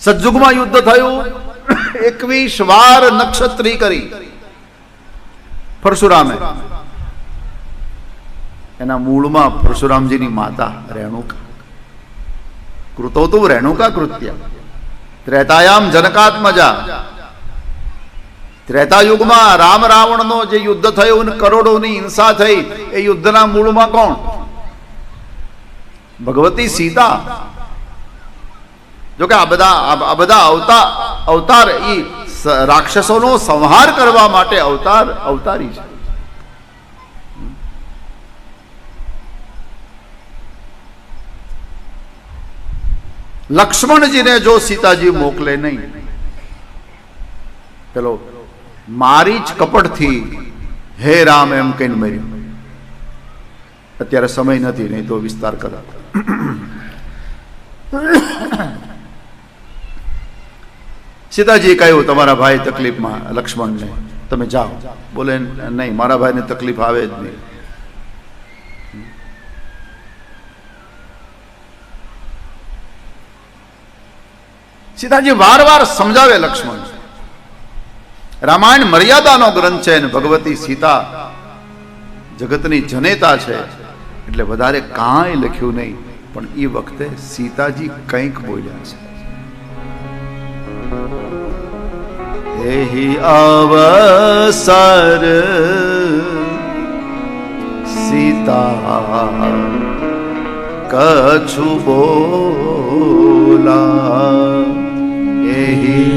સજ્જુગમાં યુદ્ધ થયું. એકવીસ વાર નક્ષત્રી કરી. પરશુરામે. એના મૂળમાં પરશુરામજીની માતા રેણુકા. કૃતો તું રેણુકા કૃત્ય. ત્રેતાયામ જનકાત્મજા. ત્રેતા યુગમાં રામ રાવણનો જે યુદ્ધ થયું કરોડોની હિંસા થઈ, એ યુદ્ધના મૂળમાં કોણ? ભગવતી સીતા. જો કે આ બધા આ બધા અવતાર અવતાર એ રાક્ષસોનો સંહાર કરવા માટે અવતાર અવતારી છે. લક્ષ્મણજીને જો સીતાજી મોકલે નહીં, પેલો, મારી જ કપટથી હે રામ એમ કહીને મર્યું. અત્યારે સમય નથી, નહીં તો વિસ્તાર કરા સીતાજી કહ્યું, તમારા ભાઈ તકલીફમાં, લક્ષ્મણને. તમે જાઓ. બોલે, નહીં, મારા ભાઈને તકલીફ આવે જ નહીં. સીતાજી વાર વાર સમજાવે લક્ષ્મણ. રામાયણ મર્યાદાનો ગ્રંથ છે અને ભગવતી સીતા જગતની જનેતા છે, એટલે વધારે કાંઈ લખ્યું નહીં, પણ એ વખતે સીતાજી કંઈક બોલ્યા છે. એહી અવસર સીતા કછુ બોલા એહી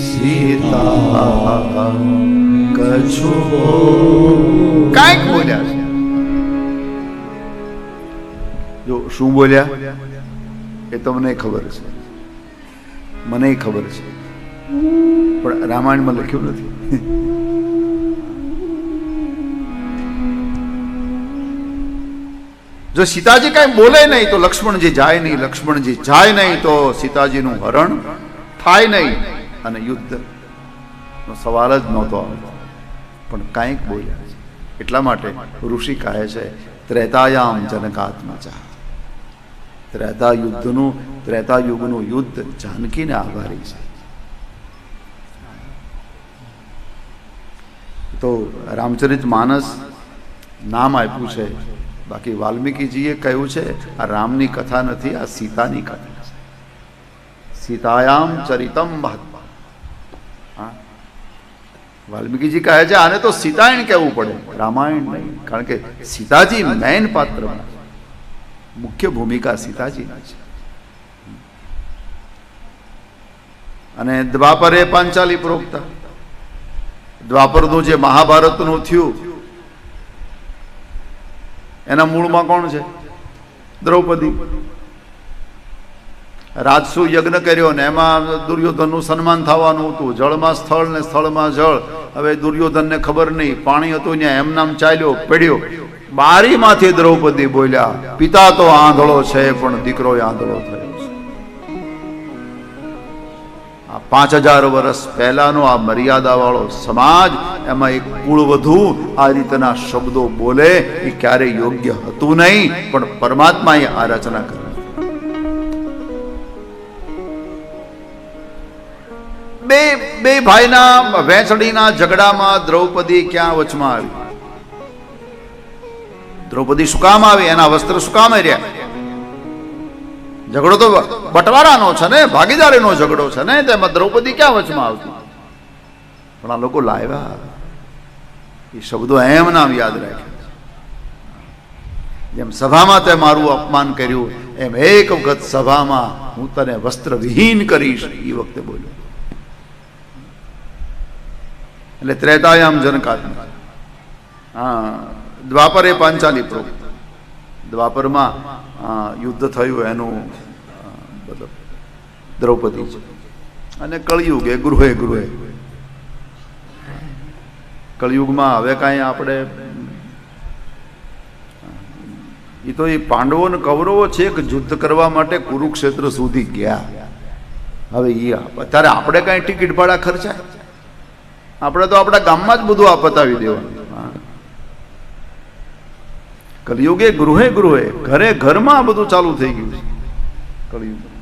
સીતા કછુ કાંઈક બોલ્યા જો શું બોલ્યા એ તમને ખબર છે. મને ખબર છે. પણ રામાયણમાં લખ્યું નથી. જો સીતાજી કઈ બોલે નહીં તો લક્ષ્મણજી જાય નહીં લક્ષ્મણજી જાય નહીં તો સીતાજીનું હરણ થાય નહીં અને યુદ્ધ નો સવાલ જ નહોતો આવતો. પણ કાંઈક બોલ્યા એટલા માટે ઋષિ કહે છે, ત્રેતાયામ જનકાત્મજા. ત્રેતા યુદ્ધનું ત્રેતા યુગનું યુદ્ધ જાનકીને આભારી છે. તો રામચરિત માનસ નામ આપ્યું છે. બાકી વાલ્મીકીજીએ કહ્યું છે, આ રામની કથા નથી, આ સીતાની કથા સીતાયામ ચરિતમ મહાત્મા વાલ્મીકીજી કહે છે, આને તો સીતાયણ કહેવું પડે. રામાયણ નહીં, કારણ કે સીતાજી મેન પાત્ર મુખ્ય ભૂમિકા સીતાજીની છે અને દ્વાપરે પાંચાલી પ્રોક્તા. દ્વાપરનું જે મહાભારતનું થયું, એના મૂળમાં કોણ છે? દ્રૌપદી. રાજસુ યજ્ઞ કર્યો ને એમાં દુર્યોધનનું સન્માન થવાનું હતું. જળમાં સ્થળ ને સ્થળમાં જળ. હવે દુર્યોધનને ખબર નહીં. પાણી હતું ત્યાં એમ નામ ચાલ્યો, પડ્યો. બારીમાંથી દ્રૌપદી બોલ્યા, પિતા તો આંધળો છે, પણ દીકરો આંધળો થયો છે. આ પાંચ હજાર વર્ષ પહેલાનો આ મર્યાદાવાળો સમાજ, એમાં એક કુળ વધુ આ રીતના શબ્દો બોલે એ ક્યારેય યોગ્ય હતું નહીં, પણ પરમાત્માએ આ રચના કરી. બે બે ભાઈના વેચડીના ઝઘડામાં દ્રૌપદી ક્યાં વચમાં આવી? દ્રૌપદી શું કામ આવી? એના વસ્ત્ર શું કામ રહ્યા ઝઘડો તો બટવારાનો છે ને, ભાગીદારીનો ઝઘડો છે ને તેમાં દ્રૌપદી ક્યાં વચમાં આવતી? પણ આ લોકો લાવ્યા. એ શબ્દો એમ નામ યાદ રાખ્યા જેમ સભામાં તે મારું અપમાન કર્યું, એમ એક વખત સભામાં હું તને વસ્ત્ર વિહીન કરીશ એ વખતે બોલ્યો. એટલે ત્રેતાયામ જનકાત્મા હા, દ્વાપરે પાંચાલી પ્રોક્ત દ્વાપરમાં યુદ્ધ થયું એનું મતલબ, દ્રૌપદી છે. અને કળિયુગ એ, ગૃહે ગૃહે. કળિયુગમાં હવે કાંઈ આપણે એ તો એ પાંડવો ને કૌરવો છે કે યુદ્ધ કરવા માટે કુરુક્ષેત્ર સુધી ગયા. હવે એ અત્યારે આપણે કાંઈ ટિકિટ ભાડા ખર્ચાય? આપણે તો આપણા ગામમાં જ બધું આ પતાવી દેવાનું. કલયુગે ગૃહે ગૃહે ઘરે ઘરમાં આ બધું ચાલુ થઈ ગયું છે. કળિયુગ